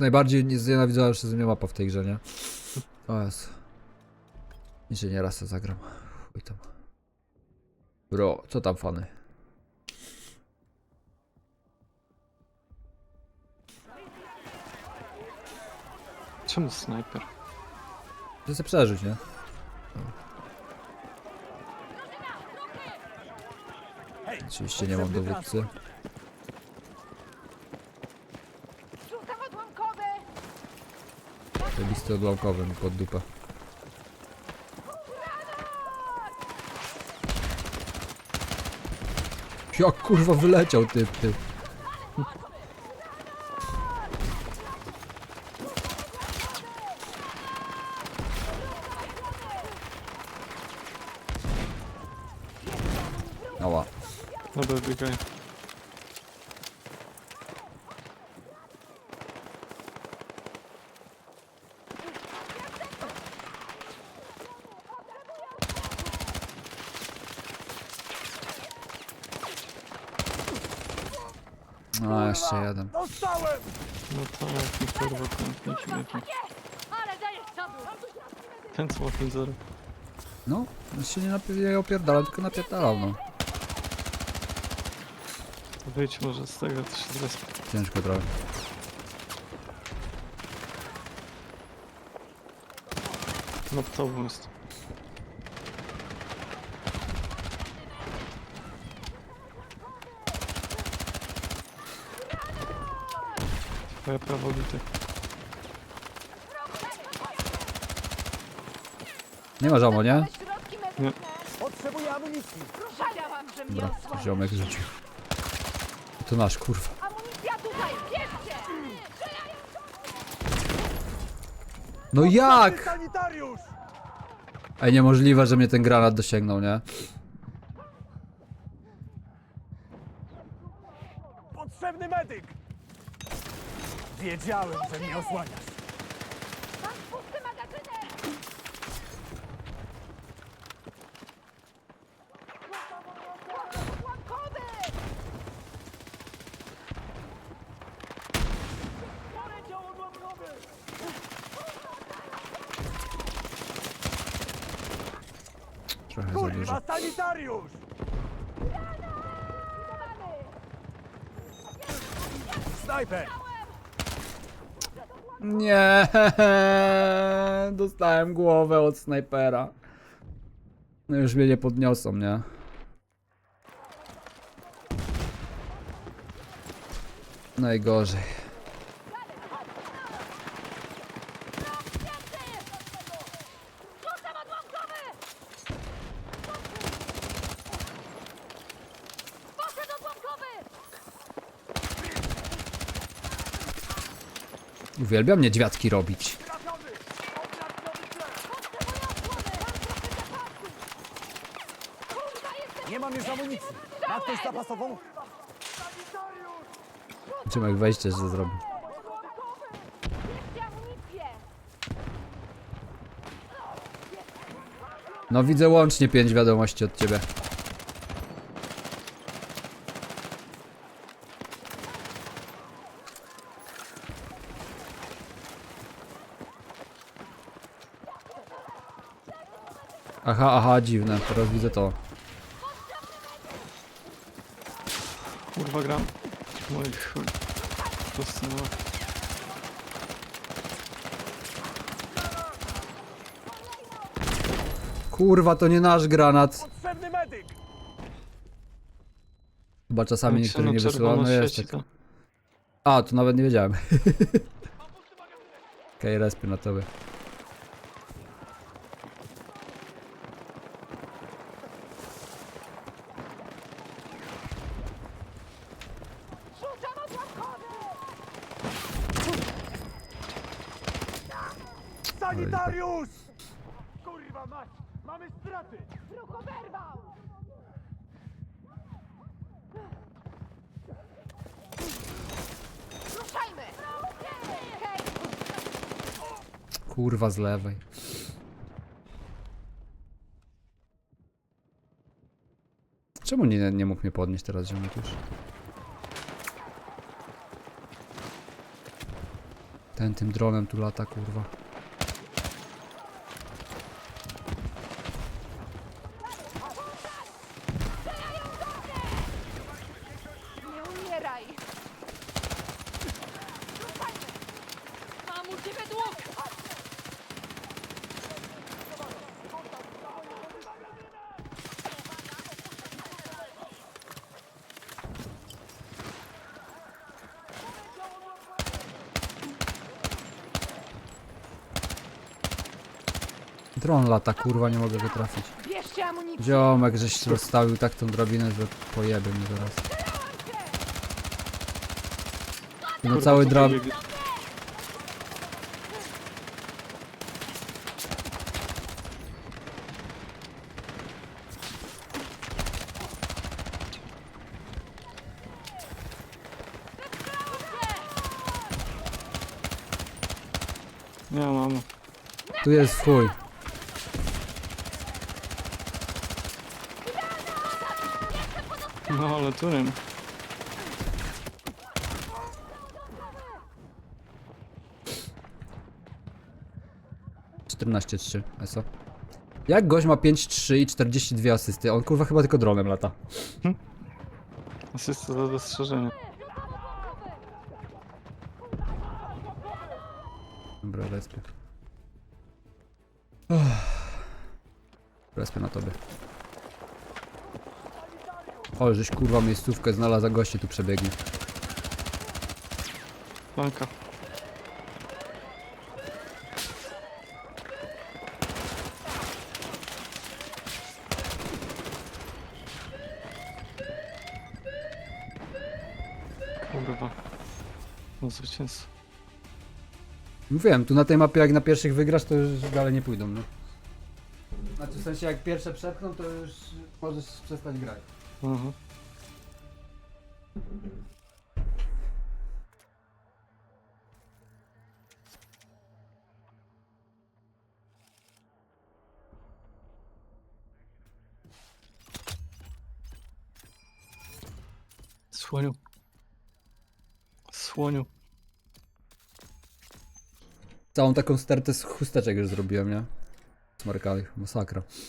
Najbardziej nie- znienawidzona przeze mnie mapa w tej grze, nie? O nie raz to zagram. Chuj tam. Bro, co tam fany? Czemu snajper? Chcę sobie przeżyć, nie? Oczywiście nie mam dowódcy. Te listy odłamkowe mi pod dupę. Jak kurwa wyleciał typ, ty. Dobra, biegaj. A, jeszcze jeden. No to jak mi kurwa krętniki biegnie. Ale dajesz czadu! Ten co ma 5-0. No, on się nie, napi- opierdalał, tylko napierdalał, no. Wyjdź może z tego, to się zres... Ciężko trochę. No to jest. Twoja prawo bity. Nie ma żamo, nie? Środki medyczne! Potrzebuję amunicji. Wiedziałam, że mnie Dobra, osłania. ziomek rzucił. To nasz, kurwa. Amunicja tutaj! Bierzcie! No jak? Sanitariusz! Ej, niemożliwe, że mnie ten granat dosięgnął, nie? Potrzebny medyk! Wiedziałem, że mnie osłaniasz. Mam pusty magazynek! Odłamkowy! Poleciał odłamkowy! Trochę za dużo. Kurwa, sanitariusz! Snajper! Nie, dostałem głowę od snajpera. No już mnie nie podniosą, nie? Najgorzej. Uwielbiam niedźwiadki robić. Nie mam już amunicji. Ma ktoś zapasową? Czym wejście, że amunicję! No widzę łącznie pięć wiadomości od ciebie. Aha, aha, dziwne, teraz widzę to. Kurwa gram. Mój chuj. Posunęła. Kurwa, to nie nasz granat. Potrzebny medyk! Chyba czasami na nie wysyła, czerwono no jest tak. to... A, to nawet nie wiedziałem. Okej, respy na tobie. Sanitariusz! Kurwa mać! Mamy straty! Ruch oberwał! Ruszajmy! Hej! Kurwa z lewej. Czemu nie, nie mógł mnie podnieść teraz ziomek już? Ten tym dronem tu lata, kurwa. Nie umieraj! Mam u ciebie dług! Dron lata, kurwa, nie mogę go trafić. Bierzcie amunicję! Ziomek, żeś rozstawił tak tą drabinę, że pojebie mnie zaraz. No cały drab... Nie mam. Tu jest chuj. No ale ma. Czternaście trzy, ESO. Jak gość ma 5-3 i 42 asysty? On kurwa chyba tylko dronem lata. Asysta za dostrzeżenie. Dobra, respię. Uff. Respię na tobie. O, żeś kurwa miejscówkę znalazł, a goście tu przebiegli. Flanka. Kurwa. No zwycięstwo. Mówiłem, tu na tej mapie jak na pierwszych wygrasz, to już dalej nie pójdą, no. Znaczy w sensie jak pierwsze przepchną, to już możesz przestać grać. Aha. Słoniu. Słoniu. Całą taką stertę z chusteczek już zrobiłem, nie? Smarkanych, masakra.